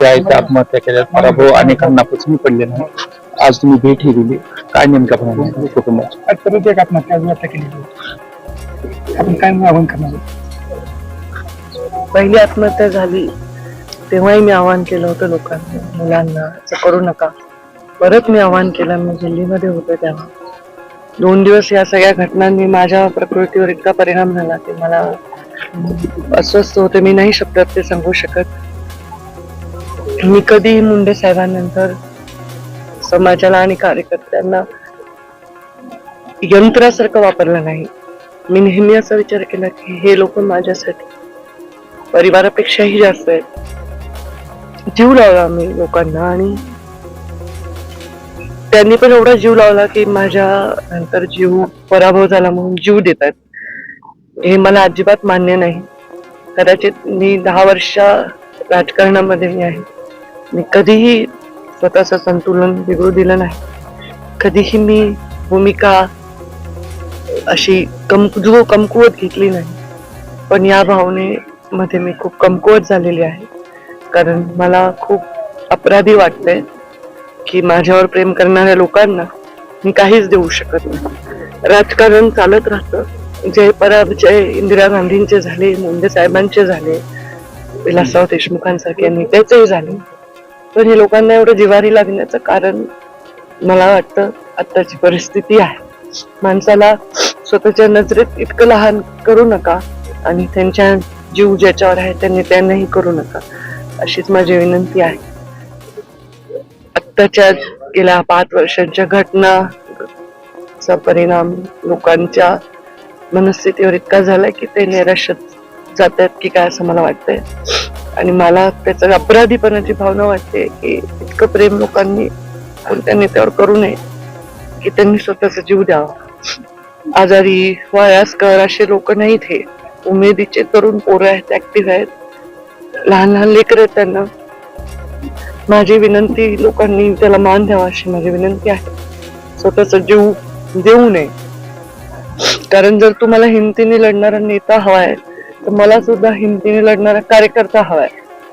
त्या आहेत त्या आत्महत्या केल्या पराभव अनेकांना पचनी पडले नाही. आज तुम्ही भेटही दिली. काय नेमका प्रमाण कुटुंबाची परत एक आत्महत्या आत्महत्या केली होती. आपण काय आव्हान करणार आहोत? पहिली आत्महत्या झाली. तेव्हाही मी आवाहन केलं होतं लोकांना मुलांना असं करू नका. परत मी आवाहन केलं. मी दिल्लीमध्ये होते तेव्हा. दोन दिवस या सगळ्या घटनांनी माझ्या प्रकृतीवर इतका परिणाम झाला की मला अस्वस्थ होते. मी नाही शब्दात ते सांगू शकत. मी कधीही मुंडे साहेबांनंतर समाजाला आणि कार्यकर्त्यांना यंत्रासारखं वापरलं नाही. मी नेहमी असा विचार केला की हे लोक माझ्यासाठी परिवारापेक्षाही जास्त आहेत. जीव लावला मी लोकांना आणि त्यांनी पण एवढा जीव लावला की माझ्या नंतर जीव पराभव झाला म्हणून जीव देतात. हे मला अजिबात मान्य नाही. कदाचित मी दहा वर्ष राजकारणामध्ये मी आहे. मी कधीही स्वतःचं संतुलन बिघडू दिलं नाही. कधीही मी भूमिका अशी कमजो कमकुवत घेतली नाही. पण या भावनेमध्ये मी खूप कमकुवत झालेली आहे. कारण मला खूप अपराधी वाटतंय की माझ्यावर प्रेम करणाऱ्या लोकांना मी काहीच देऊ शकत नाही. राजकारण चालत राहतं. जय पराजय इंदिरा गांधींचे झाले मुंडे साहेबांचे झाले विलासराव देशमुखांसारखे नेत्याचेही झाले. तर हे लोकांना एवढं जिवारी लागण्याचं कारण मला वाटतं आत्ताची परिस्थिती आहे. माणसाला स्वतःच्या नजरेत इतकं लहान करू नका आणि त्यांच्या जीव ज्याच्यावर आहे त्यांनी त्यांनाही करू नका अशीच माझी विनंती आहे. आत्ताच्या गेल्या पाच वर्षांच्या घटना चा परिणाम लोकांच्या मनस्थितीवर इतका झालाय की ते निराशत जातात की काय असं मला वाटतंय. आणि मला त्याचं अपराधीपणाची भावना वाटते की इतकं प्रेम लोकांनी कोणत्या नेत्यावर करू नये की त्यांनी स्वतःचा जीव द्यावा. आजारी वयास्कर असे लोक नाहीत हे. उमेदीचे तरुण पोरं आहेत ऍक्टिव्ह आहेत. लहान लहान लेकर आहेत त्यांना. माझी विनंती लोकांनी त्याला मान द्यावा अशी माझी विनंती आहे. स्वतःचा जीव देऊ नये. कारण जर तुम्हाला हिमतीने लढणारा नेता हवा आहे तर मला सुद्धा हिमतीने लढणारा कार्यकर्ता हवाय.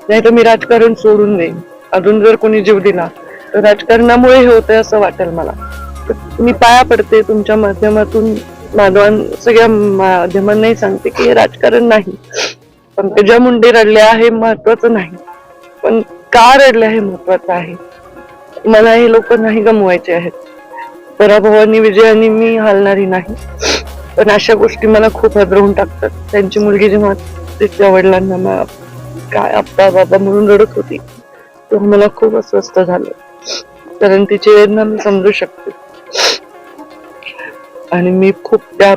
नाही तर मी राजकारण सोडून देईन. अजून जर कोणी जीव दिला तर राजकारणामुळे हे होतंय असं वाटेल मला. तर मी पाया पडते तुमच्या माध्यमातून. माधवान सगळ्या माध्यमांनाही सांगते की हे राजकारण नाही. पंकजा मुंडे रडल्या हे महत्वाचं नाही. पण का रडल्या हे महत्वाचं आहे? मला हे लोक नाही गमवायचे आहेत. पराभवानी विजयाने मी हालणारी नाही. पण अशा गोष्टी मला खूप हदरवून टाकतात. त्यांची मुलगी जेव्हा तिच्या वडिलांना मा- काय आप्पा बाबा म्हणून रडत होती तेव्हा मला खूप अस्वस्थ झालं. कारण तिची वेदना मी समजू शकते. आणि मी खूप त्या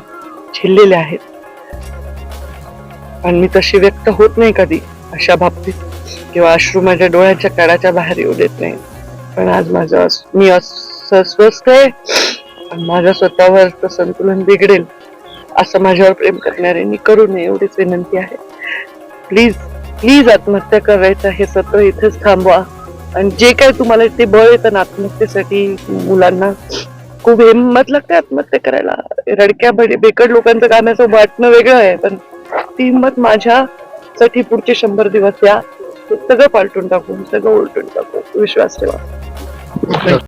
झेललेल्या आहेत. आणि मी तशी व्यक्त होत नाही कधी अशा बाबतीत. किंवा अश्रू माझ्या डोळ्याच्या कडाच्या बाहेर येऊ देत नाही पण आज माझं मी अस्वस्थ आहे. आणि माझ्या स्वतःवर संतुलन बिघडेल. असं माझ्यावर प्रेम करणाऱ्यांनी करू नये एवढीच विनंती आहे. प्लीज प्लीज आत्महत्या करायचं हे सत्र इथेच थांबवा. आणि जे काय तुम्हाला ते बळ येतं ना आत्महत्येसाठी मुलांना खूप हिंमत लागते आत्महत्या करायला. रडक्या बे- बेकड लोकांचं गाण्याचं वाटणं वेगळं आहे पण ती हिंमत माझ्यासाठी पुढचे शंभर दिवस या. सगळं पालटून टाकू सगळं उलटून टाकू. विश्वास ठेवा.